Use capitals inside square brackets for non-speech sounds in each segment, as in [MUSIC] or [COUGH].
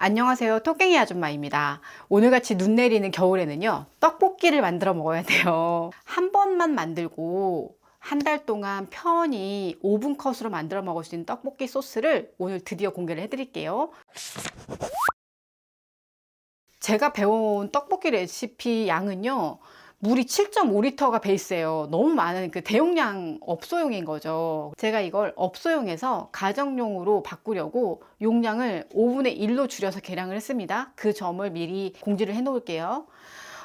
안녕하세요. 토깽이 아줌마입니다. 오늘같이 눈 내리는 겨울에는요, 떡볶이를 만들어 먹어야 돼요. 한 번만 만들고 한 달 동안 편히 오븐 컷으로 만들어 먹을 수 있는 떡볶이 소스를 오늘 드디어 공개를 해드릴게요. 제가 배워온 떡볶이 레시피 양은요, 물이 7.5리터가 베이스예요. 너무 많은 그 대용량 업소용인 거죠. 제가 이걸 업소용에서 가정용으로 바꾸려고 용량을 5분의 1로 줄여서 계량을 했습니다. 그 점을 미리 공지를 해 놓을게요.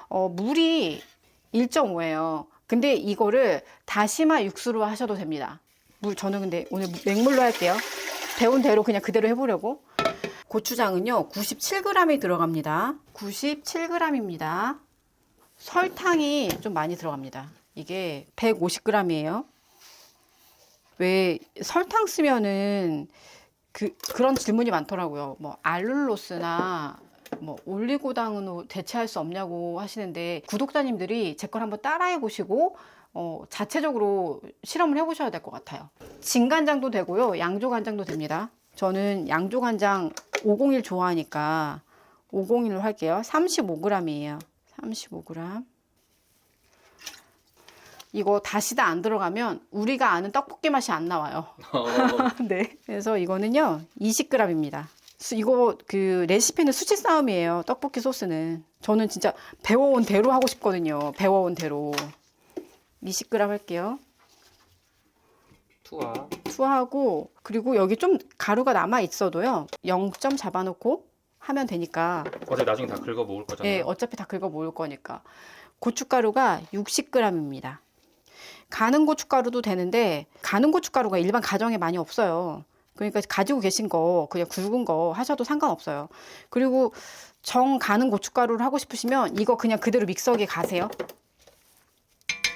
어, 물이 1.5예요. 근데 이거를 다시마 육수로 하셔도 됩니다. 물 저는 근데 오늘 맹물로 할게요. 배운 대로 그냥 그대로 해보려고. 고추장은요 97g이 들어갑니다. 97g입니다. 설탕이 좀 많이 들어갑니다. 이게 150g이에요. 왜 설탕 쓰면은 그 그런 질문이 많더라고요. 뭐 알룰로스나 뭐 올리고당으로 대체할 수 없냐고 하시는데 구독자님들이 제 걸 한번 따라해 보시고 어, 자체적으로 실험을 해 보셔야 될 것 같아요. 진간장도 되고요, 양조간장도 됩니다. 저는 양조간장 501 좋아하니까 501로 할게요. 35g이에요. 35g. 이거 다시다 안 들어가면 우리가 아는 떡볶이 맛이 안 나와요. [LAUGHS] 네. 그래서 이거는요, 20g입니다. 이거 그 레시피는 수치 싸움이에요. 떡볶이 소스는. 저는 진짜 배워온 대로 하고 싶거든요. 배워온 대로. 20g 할게요. 투하 투하하고 그리고 여기 좀 가루가 남아 있어도 요. 0점 잡아놓고 하면 되니까. 어제 나중에 다 긁어 먹을 거잖아요. 예, 어차피 다 긁어 모을 거니까. 고춧가루가 60g입니다. 가는 고춧가루도 되는데 가는 고춧가루가 일반 가정에 많이 없어요. 그러니까 가지고 계신 거 그냥 굵은 거 하셔도 상관없어요. 그리고 정 가는 고춧가루를 하고 싶으시면 이거 그냥 그대로 믹서기에 가세요.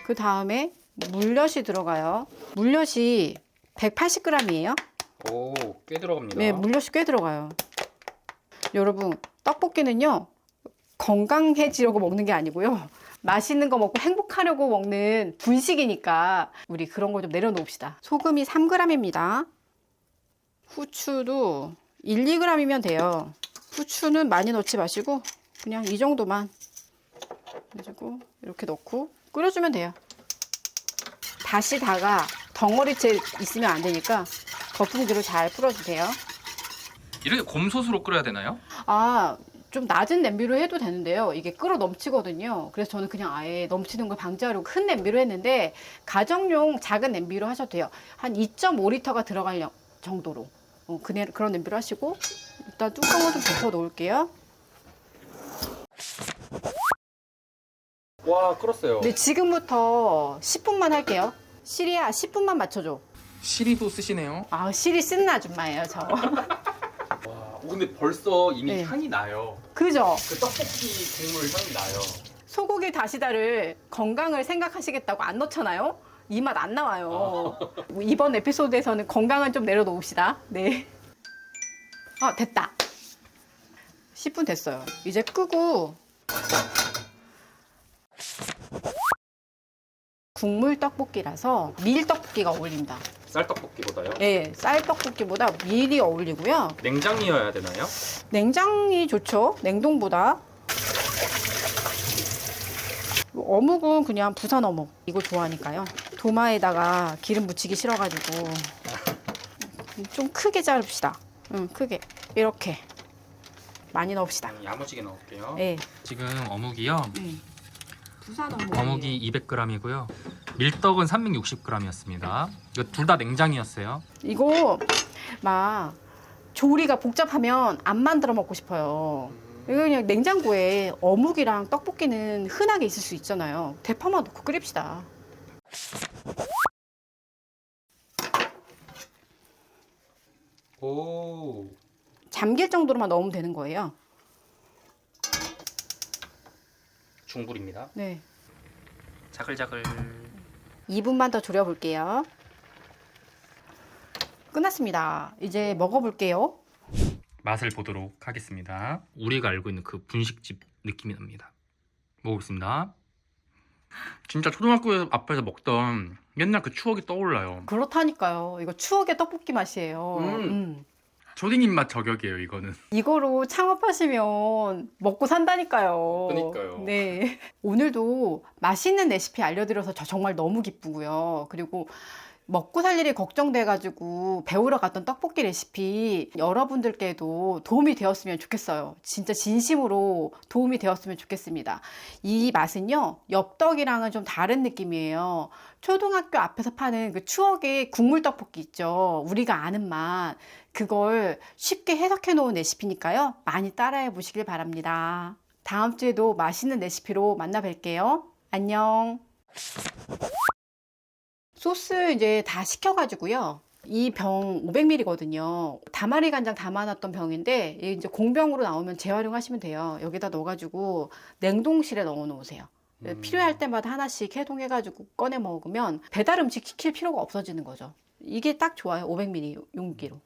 그 다음에 물엿이 들어가요. 물엿이 180g이에요. 오, 꽤 들어갑니다. 네, 물엿이 꽤 들어가요. 여러분, 떡볶이는요, 건강해지려고 먹는 게 아니고요. 맛있는 거 먹고 행복하려고 먹는 분식이니까 우리 그런 걸 좀 내려놓읍시다. 소금이 3g입니다. 후추도 1, 2g이면 돼요. 후추는 많이 넣지 마시고 그냥 이 정도만 해주고 이렇게 넣고 끓여주면 돼요. 다시 다가 덩어리째 있으면 안 되니까 거품기로 잘 풀어주세요. 이렇게 곰솥으로 끓여야 되나요? 아, 좀 낮은 냄비로 해도 되는데요. 이게 끓어 넘치거든요. 그래서 저는 그냥 아예 넘치는 걸 방지하려고 큰 냄비로 했는데 가정용 작은 냄비로 하셔도 돼요. 한 2.5리터가 들어갈 영- 정도로. 어, 그네, 그런 냄비로 하시고 일단 뚜껑을 좀 덮어 놓을게요. 와, 끓었어요. 네, 지금부터 10분만 할게요. 시리아 10분만 맞춰줘. 시리도 쓰시네요. 아, 시리 쓴 아줌마예요, 저. [LAUGHS] 와, 근데 벌써 이미 네. 향이 나요. 그죠? 그 떡볶이 국물 향이 나요. 소고기 다시다를 건강을 생각하시겠다고 안 넣잖아요? 이 맛 안 나와요. 뭐 이번 에피소드에서는 건강은 좀 내려놓읍시다. 네. 아, 됐다. 10분 됐어요. 이제 끄고 국물 떡볶이라서 밀 떡볶이가 어울립니다. 쌀떡볶이보다요. 예, 쌀 떡볶이보다 밀이 어울리고요. 냉장이어야 되나요? 냉장이 좋죠. 냉동보다. 어묵은 그냥 부산 어묵. 이거 좋아하니까요. 도마에다가 기름 묻히기 싫어가지고 좀 크게 자릅시다. 응, 크게 이렇게 많이 넣읍시다. 음, 야무지게 넣을게요. 예. 지금 어묵이요. 응. 부산 어묵. 어묵이 200g이고요. 밀떡은 360g이었습니다. 이거 둘 다 냉장이었어요. 이거 막 조리가 복잡하면 안 만들어 먹고 싶어요. 이거 그냥 냉장고에 어묵이랑 떡볶이는 흔하게 있을 수 있잖아요. 대파만 넣고 끓입시다. 오. 잠길 정도로만 넣으면 되는 거예요. 중불입니다. 네. 자글자글. 2분만 더 졸여볼게요. 끝났습니다. 이제 먹어볼게요. 맛을 보도록 하겠습니다. 우리가 알고 있는 그 분식집 느낌이 납니다. 먹어보겠습니다. 진짜 초등학교 앞에서 먹던 옛날 그 추억이 떠올라요. 그렇다니까요. 이거 추억의 떡볶이 맛이에요. 음. 음. 초딩 입맛 저격이에요 이거는. 이거로 창업하시면 먹고 산다니까요. 그러니까요. 네. 오늘도 맛있는 레시피 알려드려서 저 정말 너무 기쁘고요. 그리고 먹고 살 일이 걱정돼가지고 배우러 갔던 떡볶이 레시피 여러분들께도 도움이 되었으면 좋겠어요. 진짜 진심으로 도움이 되었으면 좋겠습니다. 이 맛은요, 엽떡이랑은 좀 다른 느낌이에요. 초등학교 앞에서 파는 그 추억의 국물 떡볶이 있죠. 우리가 아는 맛. 그걸 쉽게 해석해 놓은 레시피니까요. 많이 따라해 보시길 바랍니다. 다음 주에도 맛있는 레시피로 만나 뵐게요. 안녕. 소스 이제 다 시켜가지고요. 이 병 500ml거든요. 다마리 간장 담아놨던 병인데 이제 공병으로 나오면 재활용하시면 돼요. 여기다 넣어가지고 냉동실에 넣어 놓으세요. 음. 필요할 때마다 하나씩 해동해가지고 꺼내 먹으면 배달 음식 시킬 필요가 없어지는 거죠. 이게 딱 좋아요. 500ml 용기로.